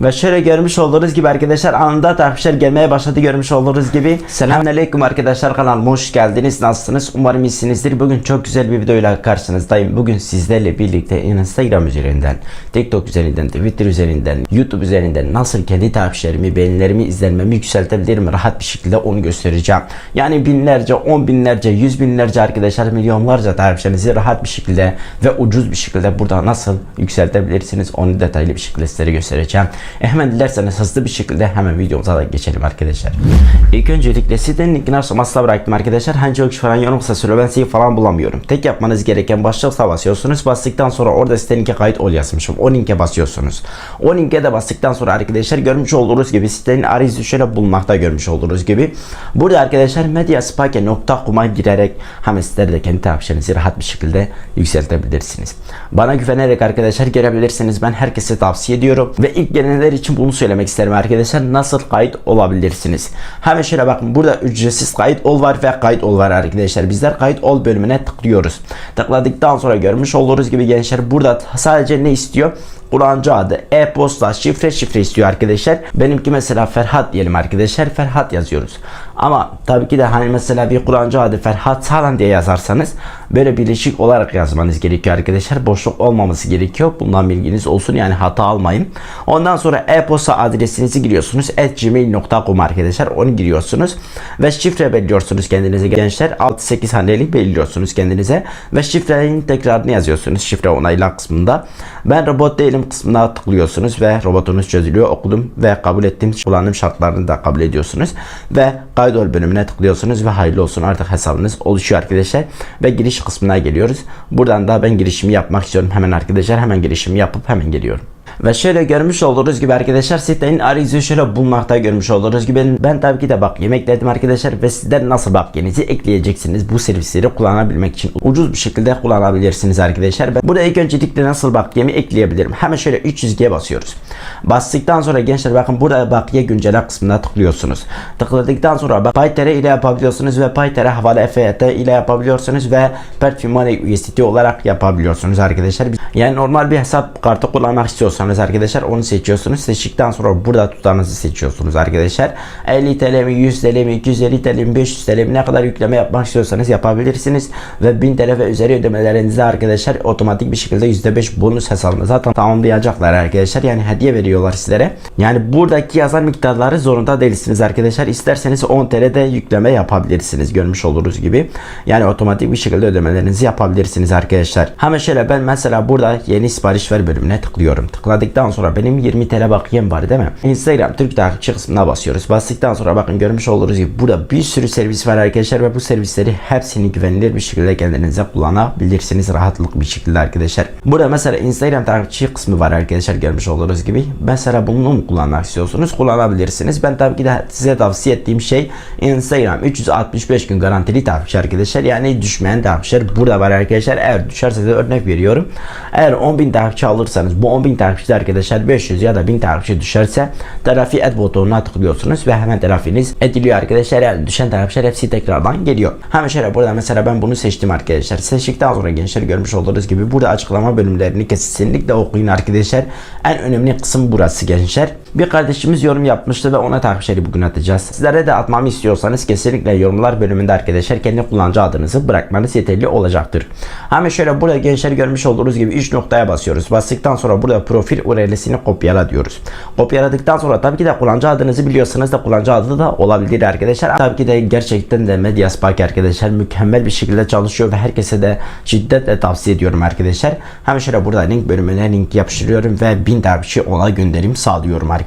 Ve şöyle görmüş olduğunuz gibi arkadaşlar anında takipçiler gelmeye başladı görmüş olduğunuz gibi. Selamünaleyküm arkadaşlar kanalıma hoş geldiniz. Nasılsınız? Umarım iyisinizdir. Bugün çok güzel bir videoyla karşınızdayım. Bugün sizlerle birlikte Instagram üzerinden, TikTok üzerinden, Twitter üzerinden, YouTube üzerinden nasıl kendi takipçilerimi, beğenilerimi, izlenmemi yükseltebilirim rahat bir şekilde onu göstereceğim. Yani binlerce, on binlerce, yüz binlerce arkadaşlar, milyonlarca takipçilerinizi rahat bir şekilde ve ucuz bir şekilde burada nasıl yükseltebilirsiniz onu detaylı bir şekilde sizlere göstereceğim. E hemen dilerseniz hızlı bir şekilde hemen videomuza da geçelim arkadaşlar. İlk öncelikle sitenin linkini aşamasına bıraktım arkadaşlar. Hani çok falan yorumsa söyle ben sizi falan bulamıyorum. Tek yapmanız gereken başlıkta basıyorsunuz. Bastıktan sonra orada sitenin linke kayıt ol yazmışım. O linke basıyorsunuz. O linke de bastıktan sonra arkadaşlar görmüş olduğunuz gibi sitenin arayüzü şöyle bulmakta görmüş olduğunuz gibi. Burada arkadaşlar mediaspake.com'a girerek hem sizler de kendi takipçilerinizi rahat bir şekilde yükseltebilirsiniz. Bana güvenerek arkadaşlar gelebilirsiniz. Ben herkese tavsiye ediyorum. Ve ilk gelenler için bunu söylemek isterim arkadaşlar. Nasıl kayıt olabilirsiniz? Hemen şöyle bakın burada ücretsiz kayıt ol var ve kayıt ol var arkadaşlar. Bizler kayıt ol bölümüne tıklıyoruz. Tıkladıktan sonra görmüş olduğunuz gibi gençler burada sadece ne istiyor? kullanıcı adı, e-posta, şifre şifre istiyor arkadaşlar. Benimki mesela Ferhat diyelim arkadaşlar. Ferhat yazıyoruz. Ama tabii ki de hani mesela bir kullanıcı adı Ferhat Sağlam diye yazarsanız böyle birleşik olarak yazmanız gerekiyor arkadaşlar. Boşluk olmaması gerekiyor. Bundan bilginiz olsun yani hata almayın. Ondan sonra e-posta adresinizi giriyorsunuz. gmail.com arkadaşlar. Onu giriyorsunuz. Ve şifre belirliyorsunuz kendinize gençler. 6-8 haneli belirliyorsunuz kendinize. Ve şifrenin tekrarını yazıyorsunuz. Şifre onayla kısmında. Ben robot değilim kısmına tıklıyorsunuz ve robotunuz çözülüyor. Okudum ve kabul ettiğim kullanım şartlarını da kabul ediyorsunuz. Ve kaydol bölümüne tıklıyorsunuz ve hayırlı olsun artık hesabınız oluşuyor arkadaşlar. Ve giriş kısmına geliyoruz. Buradan da ben girişimi yapmak istiyorum. Hemen arkadaşlar hemen girişimi yapıp hemen geliyorum. Ve şöyle görmüş olduğunuz gibi arkadaşlar sitenin arayüzü şöyle bulmakta görmüş olduğunuz gibi ben, tabii ki de bak yemek dedim arkadaşlar ve sizler nasıl bak yenizi ekleyeceksiniz bu servisleri kullanabilmek için ucuz bir şekilde kullanabilirsiniz arkadaşlar. Ben burada ilk öncelikle nasıl bak yemi ekleyebilirim. Hemen şöyle 300G basıyoruz. Bastıktan sonra gençler bakın burada bakiye güncele kısmına tıklıyorsunuz. Tıkladıktan sonra bak PayTR ile yapabiliyorsunuz ve PayTR havale EFT ile yapabiliyorsunuz ve Perfumane USDT olarak yapabiliyorsunuz arkadaşlar. Yani normal bir hesap kartı kullanmak istiyorsanız arkadaşlar onu seçiyorsunuz. Seçtikten sonra burada tutarınızı seçiyorsunuz arkadaşlar. 50 TL mi 100 TL mi 250 TL mi 500 TL mi ne kadar yükleme yapmak istiyorsanız yapabilirsiniz. Ve 1000 TL ve üzeri ödemelerinizde arkadaşlar otomatik bir şekilde %5 bonus hesabınıza tamamlayacaklar arkadaşlar. Yani hediye veriyorlar sizlere. Yani buradaki yazan miktarları zorunda değilsiniz arkadaşlar. İsterseniz 10 TL'de yükleme yapabilirsiniz. Görmüş oluruz gibi. Yani otomatik bir şekilde ödemelerinizi yapabilirsiniz arkadaşlar. Hemen şöyle ben mesela burada yeni sipariş ver bölümüne tıklıyorum. Tıkladıktan sonra benim 20 TL bakiyem var değil mi? Instagram Türk takipçi kısmına basıyoruz. Bastıktan sonra bakın görmüş oluruz gibi burada bir sürü servis var arkadaşlar ve bu servisleri hepsini güvenilir bir şekilde kendinize kullanabilirsiniz rahatlık bir şekilde arkadaşlar. Burada mesela Instagram takipçi kısmı var arkadaşlar görmüş oluruz gibi. Mesela bunu mu kullanmak istiyorsunuz? Kullanabilirsiniz. Ben tabii ki de size tavsiye ettiğim şey Instagram 365 gün garantili takipçi arkadaşlar. Yani düşmeyen takipçiler burada var arkadaşlar. Eğer düşerse de örnek veriyorum. Eğer 10.000 takipçi alırsanız bu 10.000 takipçi arkadaşlar 500 ya da 1000 takipçi düşerse telafi et butonuna tıklıyorsunuz ve hemen telafiniz ediliyor arkadaşlar. Yani düşen takipçiler hepsi tekrardan geliyor. Hemen şöyle burada mesela ben bunu seçtim arkadaşlar. Seçtikten sonra gençler görmüş olduğunuz gibi burada açıklama bölümlerini kesinlikle okuyun arkadaşlar. En önemli kısım burası gençler. Bir kardeşimiz yorum yapmıştı ve ona takipçileri bugün atacağız. Sizlere de atmamı istiyorsanız kesinlikle yorumlar bölümünde arkadaşlar kendi kullanıcı adınızı bırakmanız yeterli olacaktır. Hemen şöyle burada gençler görmüş olduğunuz gibi 3 noktaya basıyoruz. Bastıktan sonra burada profil URL'sini kopyala diyoruz. Kopyaladıktan sonra tabii ki de kullanıcı adınızı biliyorsanız da kullanıcı adı da olabilir arkadaşlar. Tabii ki de gerçekten de Mediaspark arkadaşlar mükemmel bir şekilde çalışıyor ve herkese de şiddetle tavsiye ediyorum arkadaşlar. Hemen şöyle burada link bölümüne link yapıştırıyorum ve 1000 takipçi ona gönderim sağlıyorum arkadaşlar.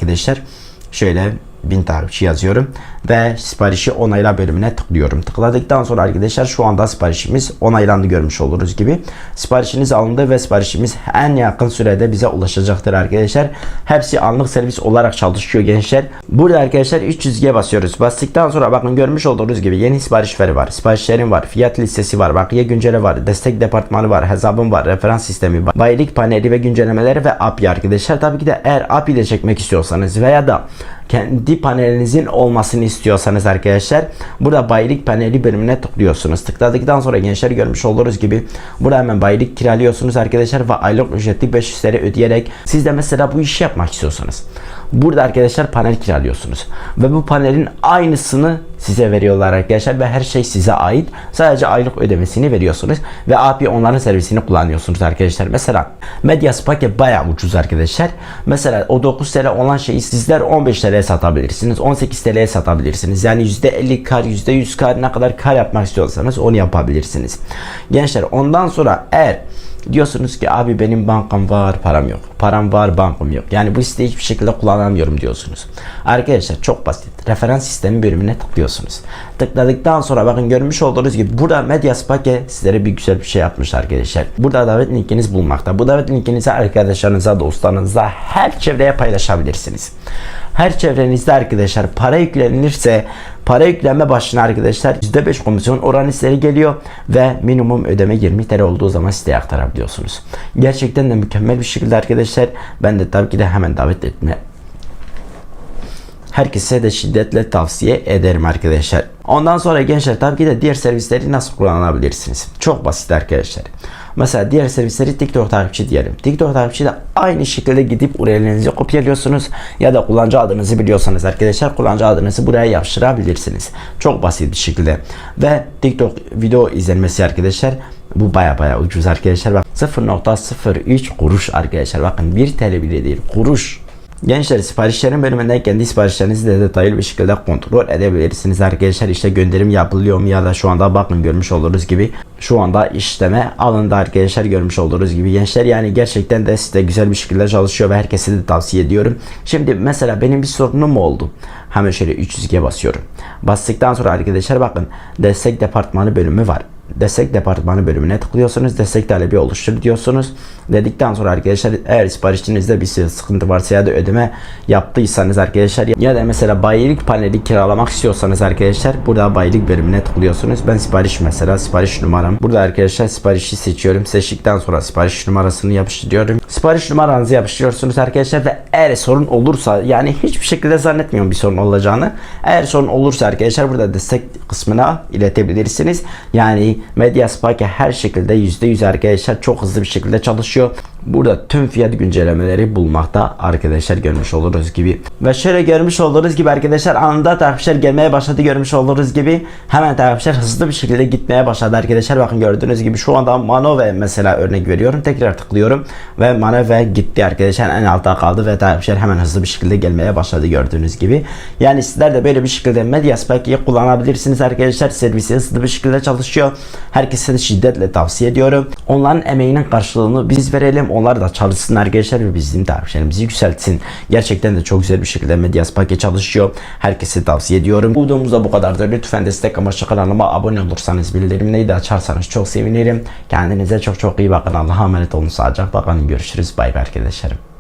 Şöyle 1000 takipçi yazıyorum ve siparişi onayla bölümüne tıklıyorum. Tıkladıktan sonra arkadaşlar şu anda siparişimiz onaylandı görmüş oluruz gibi. Siparişiniz alındı ve siparişimiz en yakın sürede bize ulaşacaktır arkadaşlar. Hepsi anlık servis olarak çalışıyor gençler. Burada arkadaşlar 300G basıyoruz. Bastıktan sonra bakın görmüş olduğunuz gibi yeni sipariş veri var. Siparişlerim var. Fiyat listesi var. Bakiye güncele var. Destek departmanı var. Hesabım var. Referans sistemi var. Bayilik paneli ve güncellemeleri ve API arkadaşlar. Tabii ki de eğer API ile çekmek istiyorsanız veya da kendi panelinizin olmasını istiyorsanız arkadaşlar burada bayilik paneli bölümüne tıklıyorsunuz. Tıkladıktan sonra gençler görmüş olduğunuz gibi burada hemen bayilik kiralıyorsunuz arkadaşlar ve aylık ücreti 500 TL ödeyerek siz de mesela bu işi yapmak istiyorsanız burada arkadaşlar panel kiralıyorsunuz ve bu panelin aynısını size veriyorlar arkadaşlar ve her şey size ait. Sadece aylık ödemesini veriyorsunuz ve API onların servisini kullanıyorsunuz arkadaşlar. Mesela Medias paket bayağı ucuz arkadaşlar. Mesela o 9 TL olan şeyi sizler 15 TL'ye satabilirsiniz. 18 TL'ye satabilirsiniz. Yani %50 kar, %100 kar ne kadar kar yapmak istiyorsanız onu yapabilirsiniz. Gençler ondan sonra eğer diyorsunuz ki abi benim bankam var param yok. Param var bankam yok. Yani bu siteyi hiçbir şekilde kullanamıyorum diyorsunuz. Arkadaşlar çok basit. Referans sistemi bölümüne tıklıyorsunuz. Tıkladıktan sonra bakın görmüş olduğunuz gibi burada Mediaspake sizlere bir güzel bir şey yapmış arkadaşlar. Burada davet linkiniz bulunmakta. Bu davet linkinizi arkadaşlarınıza, dostlarınıza her çevreye paylaşabilirsiniz. Her çevrenizde arkadaşlar para yüklenirse para yüklenme başına arkadaşlar %5 komisyon oranı sizlere geliyor ve minimum ödeme 20 TL olduğu zaman siteye aktarabiliyorsunuz. Gerçekten de mükemmel bir şekilde arkadaşlar ben de tabii ki de hemen davet etme Herkese de şiddetle tavsiye ederim arkadaşlar. Ondan sonra gençler tabii ki de diğer servisleri nasıl kullanabilirsiniz? Çok basit arkadaşlar. Mesela diğer servisleri TikTok takipçi diyelim. TikTok takipçi de aynı şekilde gidip URL'inizi kopyalıyorsunuz ya da kullanıcı adınızı biliyorsanız arkadaşlar kullanıcı adınızı buraya yapıştırabilirsiniz. Çok basit bir şekilde. Ve TikTok video izlenmesi arkadaşlar bu baya baya ucuz arkadaşlar. Bak 0.03 kuruş arkadaşlar. Bakın 1 TL bile değil kuruş. Gençler siparişlerin bölümünden kendi siparişlerinizi de detaylı bir şekilde kontrol edebilirsiniz arkadaşlar. İşte gönderim yapılıyor mu ya da şu anda bakın görmüş olduğunuz gibi şu anda işleme alındı arkadaşlar görmüş olduğunuz gibi gençler yani gerçekten de site güzel bir şekilde çalışıyor ve herkese de tavsiye ediyorum. Şimdi mesela benim bir sorunum oldu? Hemen şöyle 300G basıyorum. Bastıktan sonra arkadaşlar bakın destek departmanı bölümü var destek departmanı bölümüne tıklıyorsunuz. Destek talebi oluştur diyorsunuz. Dedikten sonra arkadaşlar eğer siparişinizde bir sıkıntı varsa ya da ödeme yaptıysanız arkadaşlar ya da mesela bayilik paneli kiralamak istiyorsanız arkadaşlar burada bayilik bölümüne tıklıyorsunuz. Ben sipariş mesela sipariş numaram. Burada arkadaşlar siparişi seçiyorum. Seçtikten sonra sipariş numarasını yapıştırıyorum. Sipariş numaranızı yapıştırıyorsunuz arkadaşlar ve eğer sorun olursa yani hiçbir şekilde zannetmiyorum bir sorun olacağını. Eğer sorun olursa arkadaşlar burada destek kısmına iletebilirsiniz. Yani Mediaspike her şekilde %100 arkadaşlar çok hızlı bir şekilde çalışıyor. Burada tüm fiyat güncellemeleri bulmakta arkadaşlar görmüş oluruz gibi. Ve şöyle görmüş olduğunuz gibi arkadaşlar anında takipçiler gelmeye başladı görmüş olduğunuz gibi. Hemen takipçiler hızlı bir şekilde gitmeye başladı arkadaşlar. Bakın gördüğünüz gibi şu anda Manove mesela örnek veriyorum. Tekrar tıklıyorum ve Manove gitti arkadaşlar en altta kaldı ve takipçiler hemen hızlı bir şekilde gelmeye başladı gördüğünüz gibi. Yani sizler de böyle bir şekilde Mediaspike'yi kullanabilirsiniz arkadaşlar. Servisi hızlı bir şekilde çalışıyor. Herkese de şiddetle tavsiye ediyorum. Onların emeğinin karşılığını biz verelim. Onlar da çalışsın arkadaşlar ve bizim takipçilerimizi yükseltsin. Gerçekten de çok güzel bir şekilde Mediaspike çalışıyor. Herkese tavsiye ediyorum. Bu videomuzda bu kadardır. Lütfen destek amaçlı kanalıma abone olursanız bildirimleri de açarsanız çok sevinirim. Kendinize çok çok iyi bakın. Allah'a emanet olun. Sağlıcakla kalın. Görüşürüz. Bay bay arkadaşlarım.